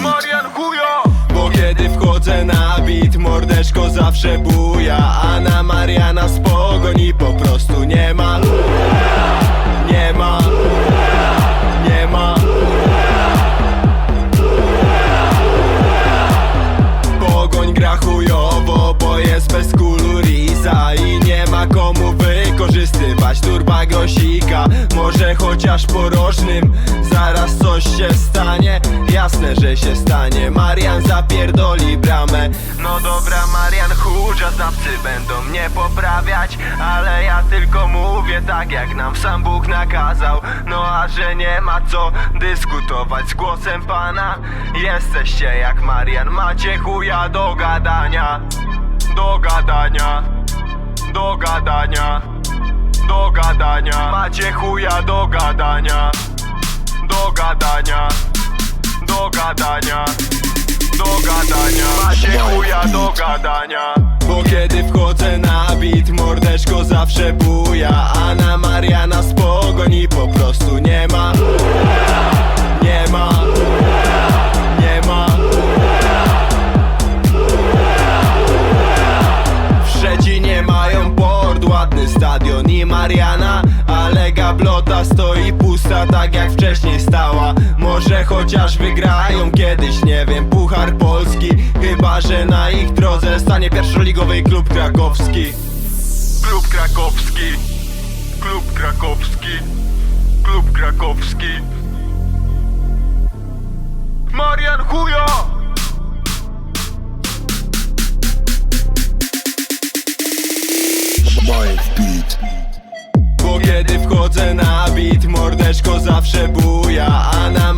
Marian Chujo! Bo kiedy wchodzę na bit, mordeczko zawsze buja A na Mariana z pogoni po prostu nie ma Nie Może chociaż porożnym, zaraz coś się stanie? Jasne, że się stanie, Marian zapierdoli bramę. No dobra, Marian chudza, zawcy będą mnie poprawiać Ale ja tylko mówię tak, jak nam sam Bóg nakazał. No a że nie ma co dyskutować z głosem Pana Jesteście jak Marian, macie chuja do gadania. Do gadania. Do gadania Do gadania. Macie chuja do gadania. Do gadania. Do gadania. Do gadania. Macie chuja do gadania. Bo kiedy wchodzę na bit Mordeczko zawsze buja. A na Mariana z pogoni po prostu nie ma ładny stadion i Mariana Ale gablota stoi pusta tak jak wcześniej stała. Może chociaż wygrają kiedyś, nie wiem, Puchar Polski. Chyba, że na ich drodze stanie pierwszoligowy klub krakowski. Klub krakowski. Klub krakowski. Klub krakowski Bo kiedy wchodzę na bit, mordeczko zawsze buja A na